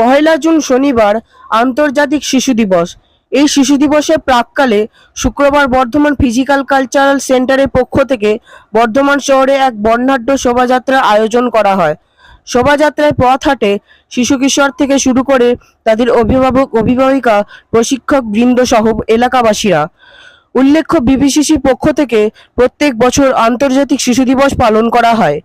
পহেলা June শনিবার আন্তর্জাতিক শিশু দিবস। এই শিশু দিবসের প্রাককালে শুক্রবার বর্ধমান ফিজিক্যাল কালচারাল সেন্টারের পক্ষ থেকে বর্ধমান শহরে এক বর্ণাঢ্য শোভাযাত্রার আয়োজন করা হয়। শোভাযাত্রায় পথ হাঁটে শিশু কিশোর থেকে শুরু করে তাদের অভিভাবক, অভিভাবিকা, প্রশিক্ষক, বৃন্দ সহ এলাকাবাসীরা। উল্লেখ্য বিপিসিসি পক্ষ থেকে প্রত্যেক বছর আন্তর্জাতিক শিশু দিবস পালন করা হয়।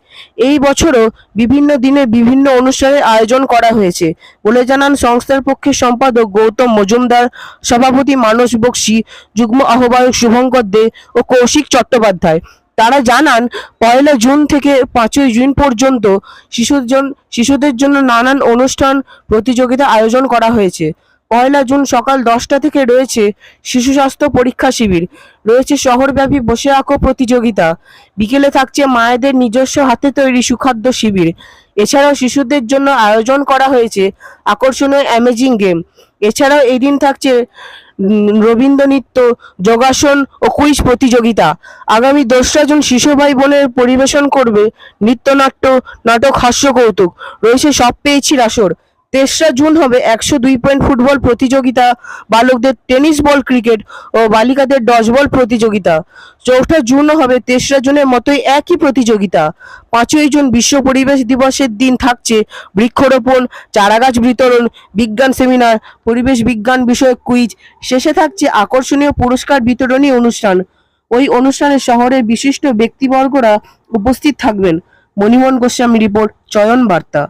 এই বছরও বিভিন্ন দিনে বিভিন্ন অনুষ্ঠানের আয়োজন করা হয়েছে। বলে জানান সংস্থার পক্ষে সম্পাদক গৌতম মজুমদার, সভাপতি মানস বক্সি, যুগ্ম আহ্বায়ক শুভঙ্কর দে ও কৌশিক চট্টোপাধ্যায়। তারা জানান, পয়লা জুন থেকে পাঁচই জুন পর্যন্ত শিশুজন শিশুদের জন্য নানান অনুষ্ঠান, প্রতিযোগিতা আয়োজন করা হয়েছে। পয়লা জুন সকাল দশটা থেকে রয়েছে শিশু স্বাস্থ্য পরীক্ষা শিবির। রয়েছে শহরব্যাপী বসে আঁকো প্রতিযোগিতা। বিকেলে থাকছে মায়েদের নিজস্ব হাতে তৈরি সুখাদ্য শিবির। এছাড়াও শিশুদের জন্য আয়োজন করা হয়েছে আকর্ষণীয় অ্যামেজিং গেম এছাড়াও এই দিন থাকছে রবীন্দ্র নৃত্য যোগাসন ও কুইজ প্রতিযোগিতা। আগামী দোসরা জুন শিশু ভাই বোনের পরিবেশন করবে নৃত্যনাট্য নাটক হাস্য কৌতুক রয়েছে সব পেয়েছি আসর তেসরা জুন হবে একশো দুই পয়েন্ট ফুটবল প্রতিযোগিতা, বালকদের টেনিস বল ক্রিকেট ও বালিকাদের ডজ বল প্রতিযোগিতা। চৌঠা জুন হবে তেসরা জুনের মতোই একই প্রতিযোগিতা। পাঁচই জুন বিশ্ব পরিবেশ দিবসের দিন থাকছে বৃক্ষরোপণ, চারাগাছ বিতরণ, বিজ্ঞান সেমিনার, পরিবেশ বিজ্ঞান বিষয়ক কুইজ। শেষে থাকছে আকর্ষণীয় পুরস্কার বিতরণী অনুষ্ঠান। ওই অনুষ্ঠানে শহরের বিশিষ্ট ব্যক্তিবর্গরা উপস্থিত থাকবেন। মণিমন গোস্বামী রিপোর্ট, চয়ন বার্তা।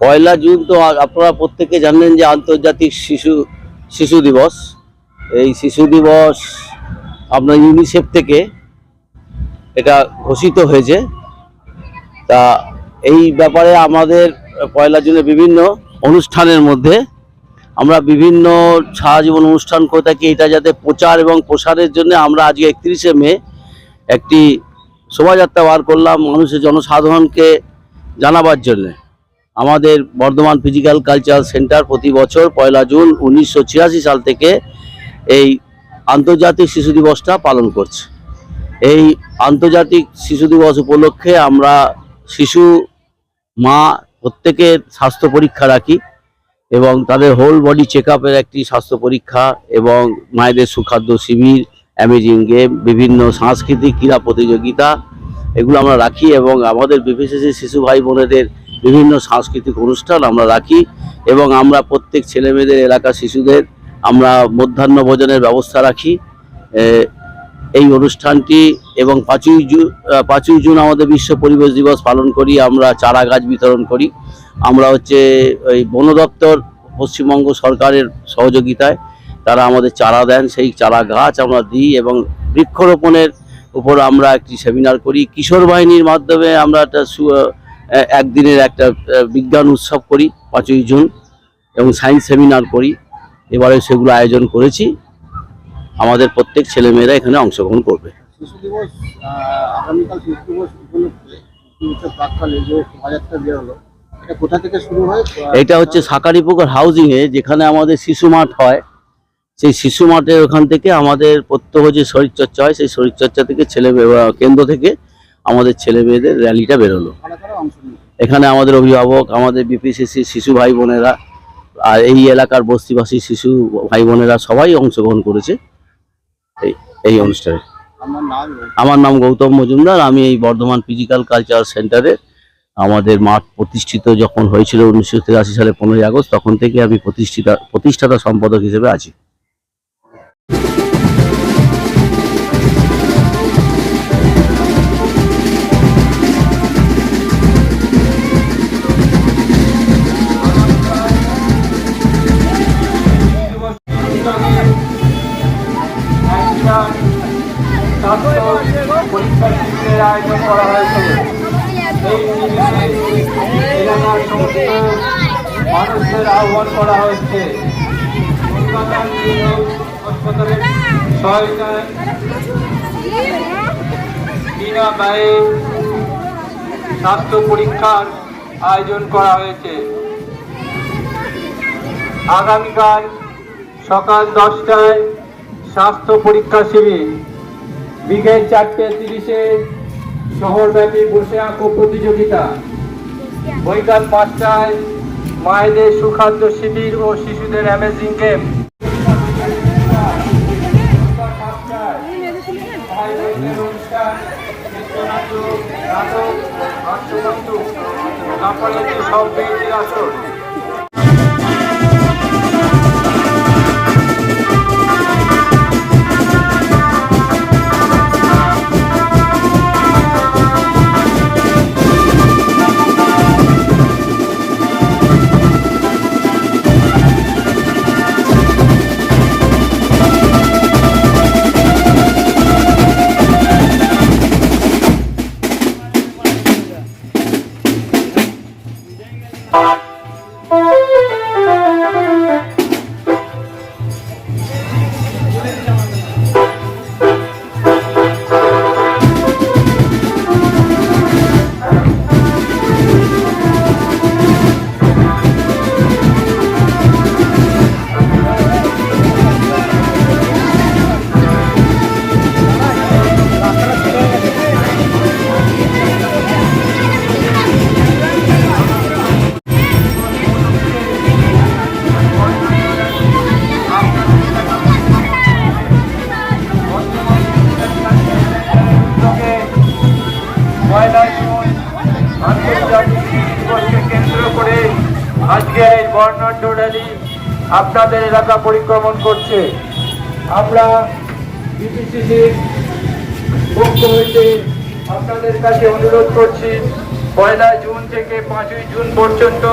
পয়লা জুন তো আপনারা প্রত্যেকে জানেন যে আন্তর্জাতিক শিশু শিশু দিবস। এই শিশু দিবস আপনার ইউনিসেফ থেকে এটা ঘোষিত হয়েছে। তা এই ব্যাপারে আমাদের পয়লা জুনে বিভিন্ন অনুষ্ঠানের মধ্যে আমরা বিভিন্ন সারা জীবন অনুষ্ঠান করে থাকি। এটা যাতে প্রচার এবং প্রসারের জন্য আমরা আজকে একত্রিশে মে একটি শোভাযাত্রা বার করলাম মানুষের জনসাধারণকে জানাবার জন্যে। আমাদের বর্ধমান ফিজিক্যাল কালচারাল সেন্টার প্রতি বছর পয়লা জুন উনিশশো ছিয়াশি সাল থেকে এই আন্তর্জাতিক শিশু দিবসটা পালন করছে। এই আন্তর্জাতিক শিশু দিবস উপলক্ষে আমরা শিশু, মা প্রত্যেকের স্বাস্থ্য পরীক্ষা রাখি এবং তাদের হোল বডি চেক একটি স্বাস্থ্য পরীক্ষা এবং মায়েদের সুখাদ্য, শিবির অ্যামেজিং গেম বিভিন্ন সাংস্কৃতিক ক্রীড়া প্রতিযোগিতা, এগুলো আমরা রাখি এবং আমাদের বিশেষে শিশু ভাই বোনেদের বিভিন্ন সাংস্কৃতিক অনুষ্ঠান আমরা রাখি এবং আমরা প্রত্যেক ছেলে মেয়েদের এলাকার শিশুদের আমরা মধ্যাহ্ন ভোজনের ব্যবস্থা রাখি। এই অনুষ্ঠানটি এবং পাঁচই জুন পাঁচই জুন আমাদের বিশ্ব পরিবেশ দিবস পালন করি, আমরা চারা গাছ বিতরণ করি। আমরা হচ্ছে ওই বন দপ্তর, পশ্চিমবঙ্গ সরকারের সহযোগিতায় তারা আমাদের চারা দেন। সেই চারা গাছ আমরা দিই এবং বৃক্ষরোপণের উপর আমরা একটি সেমিনার করি। কিশোর বাহিনীর মাধ্যমে আমরা একটা একদিনের একটা বিজ্ঞান উৎসব করি পাঁচই জুন এবং সায়েন্স সেমিনার করি। এবারে সেগুলো আয়োজন করেছি। আমাদের প্রত্যেক ছেলেমেয়েরা এখানে অংশগ্রহণ করবে। শিশু দিবস আগামীকাল শিশু দিবস উপলক্ষে প্রাককালে যে শোভাযাত্রা বেরোলো এটা কোথা থেকে শুরু হয়? এটা হচ্ছে সাকারিপুকুর হাউজিংয়ে যেখানে আমাদের শিশু মাঠ হয়। সেই শিশু মাঠের ওখান থেকে আমাদের প্রত্যহ যে শরীরচর্চা হয় সেই শরীরচর্চা থেকে ছেলে মেয়ে- কেন্দ্র থেকে আমাদের ছেলে মেয়েদের র্যালিটা বেরোলো। এখানে আমাদের অভিভাবক, আমাদের বিপিসিসি শিশু ভাই বোনেরা আর এই এলাকার বস্তিবাসী শিশু ভাই বোনেরা সবাই অংশগ্রহণ করেছে এই এই অনুষ্ঠানে। আমার নাম আমার নাম গৌতম মজুমদার, আমি এই বর্ধমান ফিজিক্যাল কালচার সেন্টারে আমাদের মাঠ প্রতিষ্ঠিত যখন হয়েছিল উনিশশো তিরাশি সালে পনেরোই আগস্ট, তখন থেকে আমি প্রতিষ্ঠিতা, প্রতিষ্ঠাতা সম্পাদক হিসেবে আছি। এলাকার সমস্ত মানুষদের আহ্বান করা হয়েছে। হাসপাতালের বিনা ব্যয়ে স্বাস্থ্য পরীক্ষার আয়োজন করা হয়েছে। আগামীকাল সকাল দশটায় স্বাস্থ্য পরীক্ষা শিবির। বিকেল চারটে তিরিশে শহরব্যাপী বসে আঁকো প্রতিযোগিতা। বৈকাল পাঁচটায় মায়েদের সুখাদ্য শিবির ও শিশুদের অ্যামেজিং গেম নাটক, লাফালাফি সব মেয়েদের আসর Bye. বর্ণাঢ্য র্যালি আপনাদের এলাকা পরিক্রমণ করছে। আমরা বিপিসিসির পক্ষ হইতে আপনাদের কাছে অনুরোধ করছি, পয়লা জুন থেকে পাঁচই জুন পর্যন্ত